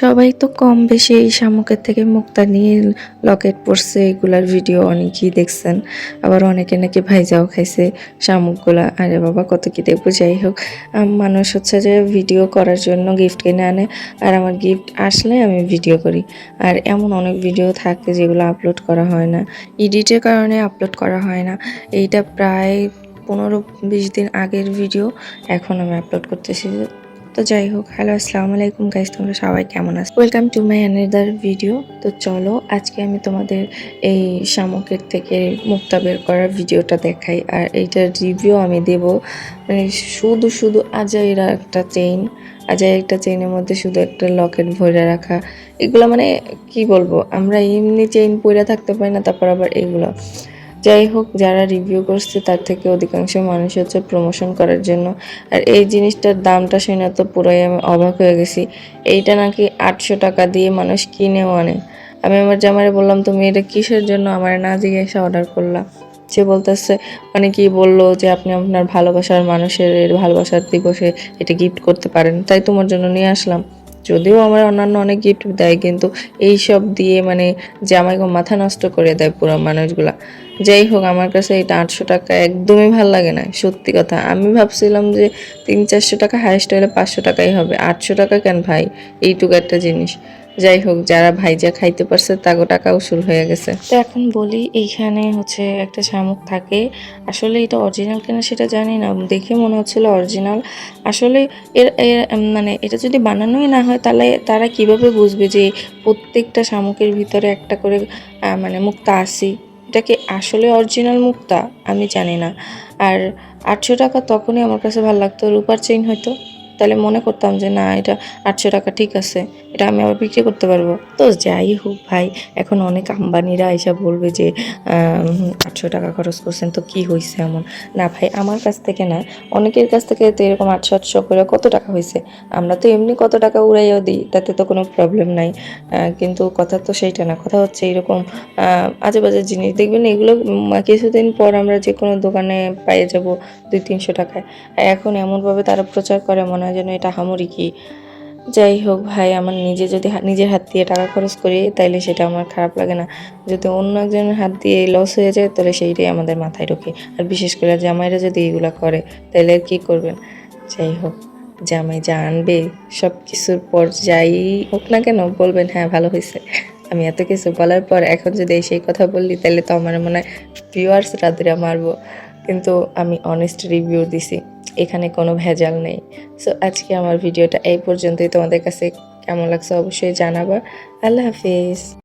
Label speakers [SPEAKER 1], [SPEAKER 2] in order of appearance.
[SPEAKER 1] সবাই তো কম বেশি এই শামুকের থেকে মুক্তা নিয়ে লকেট পড়ছে, এগুলার ভিডিও অনেকেই দেখছেন। আবার অনেকে নাকি ভাইজাও খাইছে শামুকগুলা। আরে বাবা, কত কি দেখব, যাই হোক। মানুষ হচ্ছে যে ভিডিও করার জন্য গিফট কিনে আনে। আর আমার গিফট আসলে আমি ভিডিও করি। আর এমন অনেক ভিডিও থাকে যেগুলো আপলোড করা হয় না। এডিটের কারণে আপলোড করা হয় না। এইটা প্রায় পনেরো বিশ দিন আগের ভিডিও এখন আমি আপলোড করতেছি। তো যাই হোক হ্যালো আসসালামু আলাইকুম গাইস তোমরা সবাই কেমন আছো? Welcome to my another video তো চলো, আজকে আমি তোমাদের এই শামুকের থেকে মুক্তা বের করার ভিডিওটা দেখাই। আর এইটার রিভিউ আমি দেব মানে শুধু শুধু আজাইরা একটা চেইন আজাই একটা চেইনের মধ্যে শুধু একটা লকেট ভরে রাখা। এগুলো মানে কি বলব, আমরা এমনি চেইন পরে থাকতে পারি না, তারপর আবার এগুলো। যাই হোক, যারা রিভিউ করছে তার থেকে অধিকাংশ মানুষ হচ্ছে প্রমোশন করার জন্য। আর এই জিনিসটার দামটা শুনে তো পুরোই আমি অবাক হয়ে গেছি। এইটা নাকি আটশো টাকা দিয়ে মানুষ কিনেও আনে। আমি আমার জামারে বললাম, তুমি এটা কিসের জন্য আমার না জিজ্ঞাসা অর্ডার করলাম সে বলতেছে, অনেকেই বলল যে আপনি আপনার ভালোবাসার মানুষের ভালোবাসার দিবসে এটা গিফট করতে পারেন। তাই তোমার জন্য নিয়ে আসলাম। যদিও আমার অন্যান্য অনেক গিফট দেয়, কিন্তু এই সব দিয়ে মানে জামাইকে মাথা নষ্ট করে দেয় পুরো মানুষগুলা। যাই হোক, আমার কাছে এটা আটশো টাকা একদমই ভালো লাগে না, সত্যি কথা। আমি ভাবছিলাম যে তিন চারশো টাকা হাইস্ট হলে পাঁচশো টাকাই হবে। আটশো টাকা কেন ভাই? এইটুকু একটা জিনিস। যাই হোক, যারা ভাইজা খাইতে পারছে, তাগো টাকা উসুল হয়ে গেছে। তো এখন বলি, এইখানে হচ্ছে একটা শামুক থাকে। আসলে এটা অরিজিনাল কিনা সেটা জানি না, দেখে মনে হচ্ছিল অরিজিনাল আসলে এর মানে এটা যদি বানানোই না হয়, তাহলে তারা কীভাবে বুঝবে যে প্রত্যেকটা শামুকের ভিতরে একটা করে মানে মুক্তা আসি এটা কি আসলে অরিজিনাল মুক্তা? আমি জানি না। আর আটশো টাকা তখনই আমার কাছে ভালো লাগতো, রূপার চেইন হয়তো। তাহলে মনে করতাম যে না, এটা আটশো টাকা ঠিক আছে, এটা আমি আবার বিক্রি করতে পারব। তো যাই হোক ভাই, এখন অনেক আম্বানিরা এসে বলবে যে আটশো টাকা খরচ করছেন, তো কি হয়েছে এমন? না ভাই, আমার কাছ থেকে না, অনেকের কাছ থেকে তো এরকম আটশো আটশো করে কত টাকা হয়েছে আমরা তো এমনি কত টাকা উড়াইও দিই, তাতে তো কোনো প্রবলেম নাই। কিন্তু কথা তো সেইটা না, কথা হচ্ছে এরকম আজে বাজে জিনিস। দেখবেন এগুলো কিছুদিন পর আমরা যে কোনো দোকানে পেয়ে যাব দুই, তিনশো টাকায়। এখন এমনভাবে তারা প্রচার করে মনে হয় যেন এটা হামুরি কি? যাই হোক ভাই, আমার নিজে যদি নিজের হাত দিয়ে টাকা খরচ করি, তাইলে সেটা আমার খারাপ লাগে না। যদি অন্য একজনের হাত দিয়ে লস হয়ে যায়, তাহলে সেইটাই আমাদের মাথায় ঢোকে। আর বিশেষ করে জামাইরা যদি এগুলো করে তাহলে আর কী করবেন? যাই হোক, জামাই যা আনবে সব কিছুর পর যাই হোক না কেন, বলবেন হ্যাঁ ভালো হয়েছে আমি এত কিছু বলার পর এখন যদি সেই কথা বললি তাহলে তো আমার মনে হয় ভিউয়ার্স রাত্রে মারবো। কিন্তু আমি অনেস্ট রিভিউ দিছি। এখানে কোনো ভেজাল নেই। সো আজকে আমার ভিডিওটা এই পর্যন্তই। তোমাদের কাছে কেমন লাগছে অবশ্যই জানাবা। আল্লাহ হাফিজ।